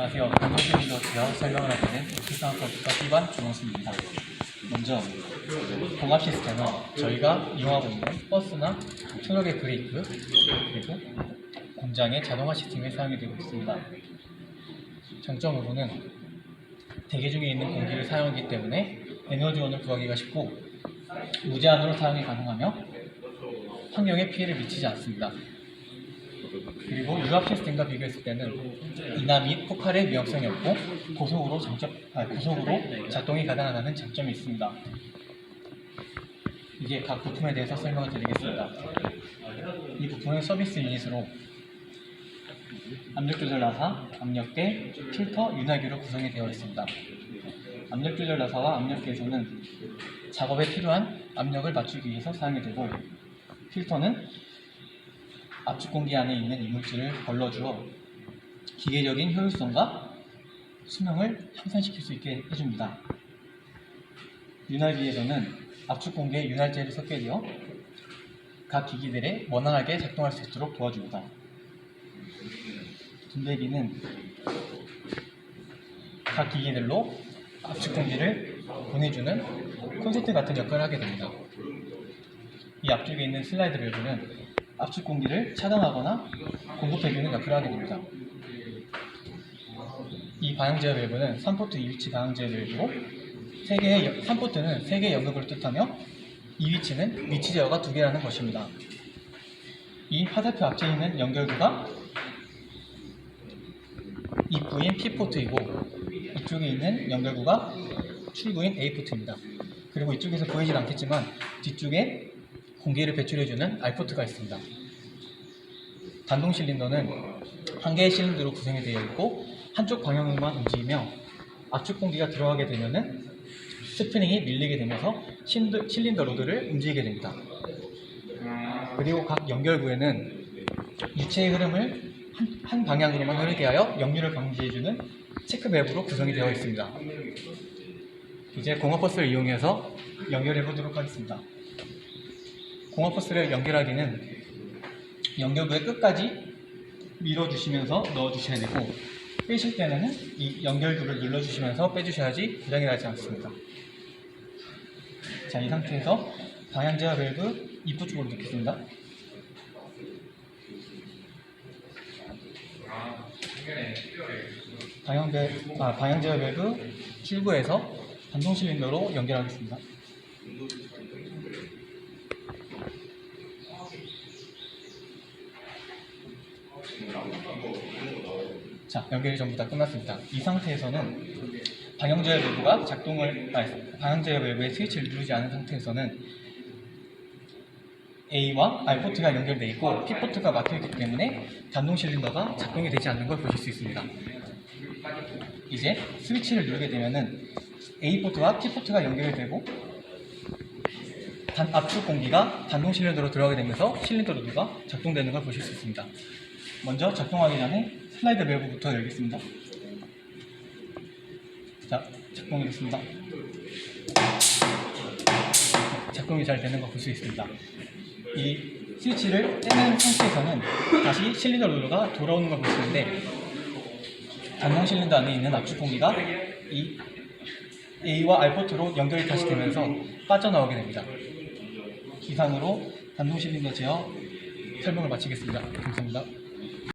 안녕하세요. 건강실리더 제어 설명을 하게 된 기상법과 기반 준호수입니다. 먼저 봉합 시스템은 저희가 이용하고 있는 버스나 트럭의 브레이크 그리고 공장의 자동화 시스템에 사용이 되고 있습니다. 장점으로는 대기 중에 있는 공기를 사용하기 때문에 에너지원을 구하기가 쉽고 무제한으로 사용이 가능하며 환경에 피해를 미치지 않습니다. 그리고 유압 시스템과 비교했을 때는 인하 및 폭발의 위험성이 없고 고속으로 장점, 아, 고속으로 작동이 가능하다는 장점이 있습니다. 이제 각 부품에 대해서 설명을 드리겠습니다. 이 부품은 서비스 유닛으로 압력 조절 나사, 압력대, 필터, 윤활기로 구성이 되어 있습니다. 압력 조절 나사와 압력계에서는 작업에 필요한 압력을 맞추기 위해서 사용이 되고 필터는 압축 공기 안에 있는 이물질을 걸러주어 기계적인 효율성과 수명을 향상시킬 수 있게 해줍니다. 윤활기에서는 압축 공기에 윤활제를 섞게 되어 각 기기들에 원활하게 작동할 수 있도록 도와줍니다. 분배기는 각 기기들로 압축 공기를 보내주는 콘센트 같은 역할을 하게 됩니다. 이 앞쪽에 있는 슬라이드 밸브는 압축 공기를 차단하거나 공급해주는 역할을 하게 됩니다. 이 방향 제어 밸브는 3포트 2위치 방향 제어 밸브로 3개의 3포트는 3개의 연극을 뜻하며 2위치는 위치 제어가 2개라는 것입니다. 이 화살표 앞에 있는 연결구가 입구인 P포트이고 이쪽에 있는 연결구가 출구인 A포트입니다. 그리고 이쪽에서 보이진 않겠지만 뒤쪽에 공기를 배출해주는 R포트가 있습니다. 단동 실린더는 한 개의 실린더로 구성이 되어 있고 한쪽 방향으로만 움직이며 압축 공기가 들어가게 되면은 스프링이 밀리게 되면서 실린더, 실린더 로드를 움직이게 됩니다. 그리고 각 연결구에는 유체의 흐름을 한, 한 방향으로만 흐르게 하여 역류를 방지해주는 체크 밸브로 구성이 되어 있습니다. 이제 공업버스를 이용해서 연결해 보도록 하겠습니다. 공업버스를 연결하기는 연결부의 끝까지 밀어주시면서 넣어주셔야 되고 빼실 때는 이 연결부를 눌러주시면서 빼주셔야지 고장이 나지 않습니다. 자, 이 상태에서 방향 제어 밸브 입구 쪽으로 넣겠습니다. 방향 배, 아, 방향 제어 밸브 출구에서 반동 실린더로 연결하겠습니다. 자, 연결이 전부 다 끝났습니다. 이 상태에서는 방향 제어 밸브가 작동을 아니, 방향 제어 밸브의 스위치를 누르지 않은 상태에서는 A와 R 포트가 연결되어 있고 P 포트가 막혀 있기 때문에 단동 실린더가 작동이 되지 않는 걸 보실 수 있습니다. 이제 스위치를 누르게 되면은 A 포트와 P 포트가 연결이 되고 단, 압축 공기가 단동 실린더로 들어가게 되면서 실린더 로드가 작동되는 걸 보실 수 있습니다. 먼저 작동하기 전에 슬라이드 밸브부터 열겠습니다. 자, 작동이 됐습니다. 작동이 잘 되는 거 볼 수 있습니다. 이 스위치를 떼는 상태에서는 다시 실린더 로드가 돌아오는 걸 볼 수 있는데 단동 실린더 안에 있는 압축 공기가 이 A와 R 포트로 연결이 다시 되면서 빠져나오게 됩니다. 이상으로 단동 실린더 제어 설명을 마치겠습니다. 감사합니다.